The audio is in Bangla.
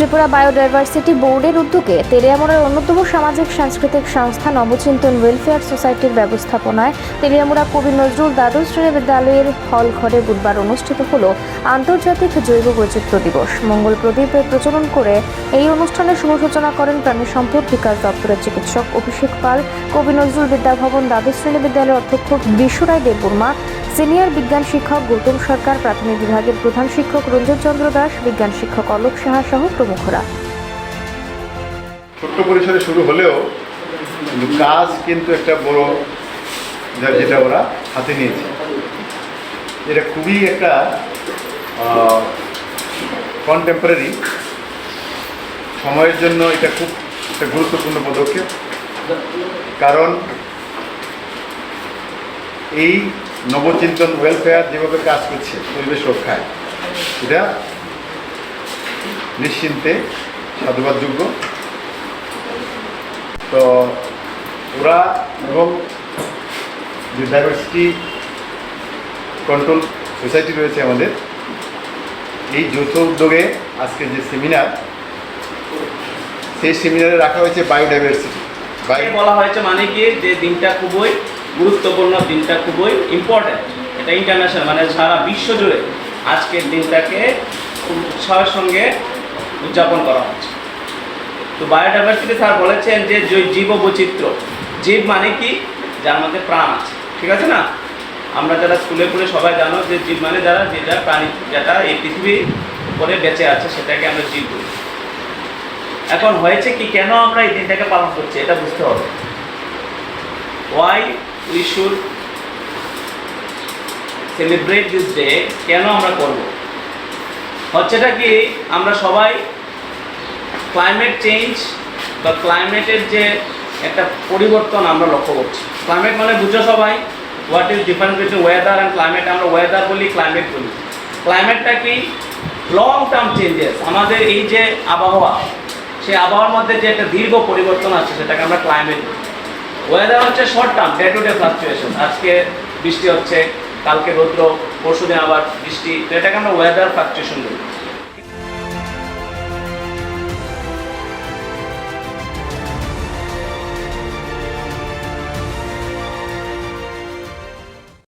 ত্রিপুরা বায়োডাইভার্সিটি বোর্ডের উদ্যোগে তেলিয়ামুড়ার অন্যতম সামাজিক, সাংস্কৃতিক সংস্থা নবচিন্তন ওয়েলফেয়ার সোসাইটির ব্যবস্থাপনায় তেলিয়ামুড়া কবি নজরুল দ্বাদশ শ্রেণি বিদ্যালয়ের হল ঘরে বুধবার অনুষ্ঠিত হল আন্তর্জাতিক জৈব বৈচিত্র্য দিবস। মঙ্গল প্রদীপের প্রচলন করে এই অনুষ্ঠানের শুভ সূচনা করেন প্রাণী সম্পদ বিকাশ দপ্তরের চিকিৎসক অভিষেক পাল, কবি নজরুল বিদ্যাভবন দ্বাদশ শ্রেণি বিদ্যালয়ের অধ্যক্ষ বিশ্বরায় দেববর্মা সিনিয়র বিজ্ঞান শিক্ষক গৌতম সরকার, প্রাথমিক বিভাগের প্রধান শিক্ষক রঞ্জন চন্দ্র দাস, বিজ্ঞান শিক্ষক অলোক সাহা সহ প্রমুখরা। ছোট্ট পরিসরে শুরু হলেও কাজ কিন্তু একটা বড় যেটা ওরা হাতে নিয়েছে। এটা খুবই একটা কন্টেম্পোরারি সময়ের জন্য এটা খুব একটা গুরুত্বপূর্ণ পদক্ষেপ। কারণ এই নবচিন্তন ওয়েলফেয়ার যেভাবে কাজ করছে, পরিবেশ রক্ষায়। এটা নিশ্চিন্তে সাধুবাদযোগ্য। তো ওরা এবং যে ডাইভার্সিটি কন্ট্রোল সোসাইটি রয়েছে আমাদের, এই যৌথ উদ্যোগে আজকে যে সেমিনার সেই সেমিনারে রাখা হয়েছে বায়োডাইভার্সিটি বলা হয়েছে মানে কি? যে দিনটা খুবই গুরুত্বপূর্ণ দিনটা খুবই ইম্পর্ট্যান্ট এটা ইন্টারন্যাশনাল মানে সারা বিশ্ব জুড়ে আজকের দিনটাকে খুব উৎসাহের সঙ্গে উদযাপন করা হচ্ছে। তো বায়োডাইভার্সিটি স্যার বলেছেন যে জীব বৈচিত্র্য জীব মানে কি? যার মধ্যে প্রাণ আছে, ঠিক আছে না? আমরা যারা স্কুলে পড়ে সবাই জানো যে জীব মানে যারা যেটা প্রাণী, যেটা এই পৃথিবীর উপরে বেঁচে আছে, সেটাকে আমরা জীব বলি। এখন হয়েছে কি, কেন আমরা এই দিনটাকে পালন করছি, এটা বুঝতে হবে। Why we should celebrate this day কেন আমরা করব? হচ্ছেটা কি, আমরা সবাই ক্লাইমেট চেঞ্জ বা ক্লাইমেটের যে একটা পরিবর্তন আমরা লক্ষ্য করছি। ক্লাইমেট মানে বুঝো সবাই what is difference between weather and climate আমরা ওয়েদার বলি ক্লাইমেট বলি। ক্লাইমেটটা কি? লং টার্ম চেঞ্জেস আমাদের এই যে আবহাওয়া সেই আবহাওয়ার মধ্যে যে একটা দীর্ঘ পরিবর্তন আছে সেটাকে আমরা ক্লাইমেট বলি। ওয়েদার হচ্ছে short term day to day fluctuation আজকে বৃষ্টি হচ্ছে, কালকে রৌদ্র, পরশুদিন আবার বৃষ্টি। তো এটাকে আমরা ওয়েদার ফ্লাকচুয়েশন বলি।